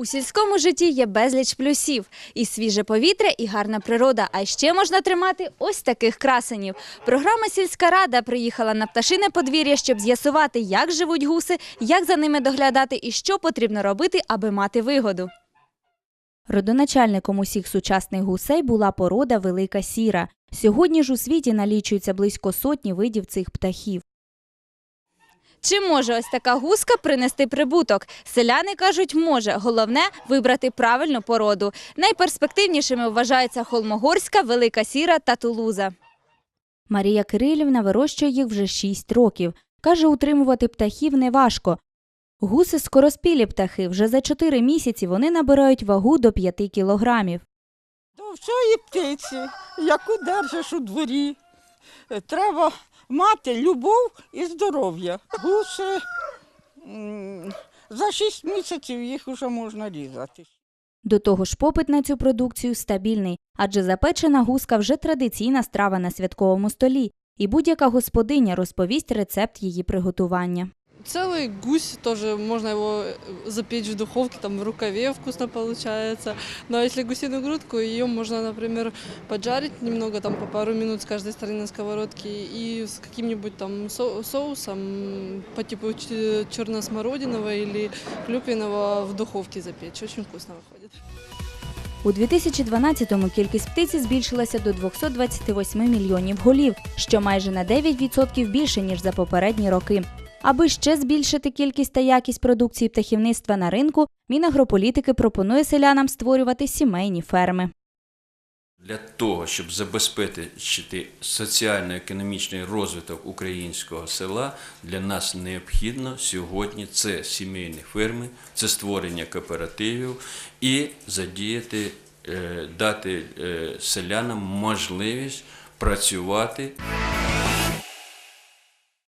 У сільському житті є безліч плюсів. І свіже повітря, і гарна природа. А ще можна тримати ось таких красенів. Програма «Сільська рада» приїхала на пташине подвір'я, щоб з'ясувати, як живуть гуси, як за ними доглядати і що потрібно робити, аби мати вигоду. Родоначальником усіх сучасних гусей була порода велика сіра. Сьогодні ж у світі налічується близько сотні видів цих птахів. Чи може ось така гуска принести прибуток? Селяни кажуть, може. Головне вибрати правильну породу. Найперспективнішими вважаються холмогорська, велика сіра та тулуза. Марія Кирилівна вирощує їх вже 6 років. Каже, утримувати птахів неважко. Гуси скороспілі птахи. Вже за 4 місяці вони набирають вагу до 5 кілограмів. До всієї птиці, яку держиш у дворі, треба мати любов і здоров'я. Гуси за шість місяців їх вже можна різати. До того ж, попит на цю продукцію стабільний, адже запечена гуска вже традиційна страва на святковому столі, і будь-яка господиня розповість рецепт її приготування. Целый гусь тоже можно его э, запечь в духовке, там в рукаве вкусно получается. Но если гусиную грудку, ее можно, например, поджарить немного, там по пару минут с каждой стороны на сковородке и с каким-нибудь там со- соусом по типу ч- черносмородиного или клюквенного в духовке запечь. Очень вкусно выходит. У 2012-му кількість птиці збільшилася до 228 мільйонів голів, що майже на 9% більше, ніж за попередні роки. Аби ще збільшити кількість та якість продукції птахівництва на ринку, Мінагрополітики пропонує селянам створювати сімейні ферми. Для того, щоб забезпечити соціально-економічний розвиток українського села, для нас необхідно сьогодні це сімейні ферми, це створення кооперативів і задіяти, е, дати е, селянам можливість працювати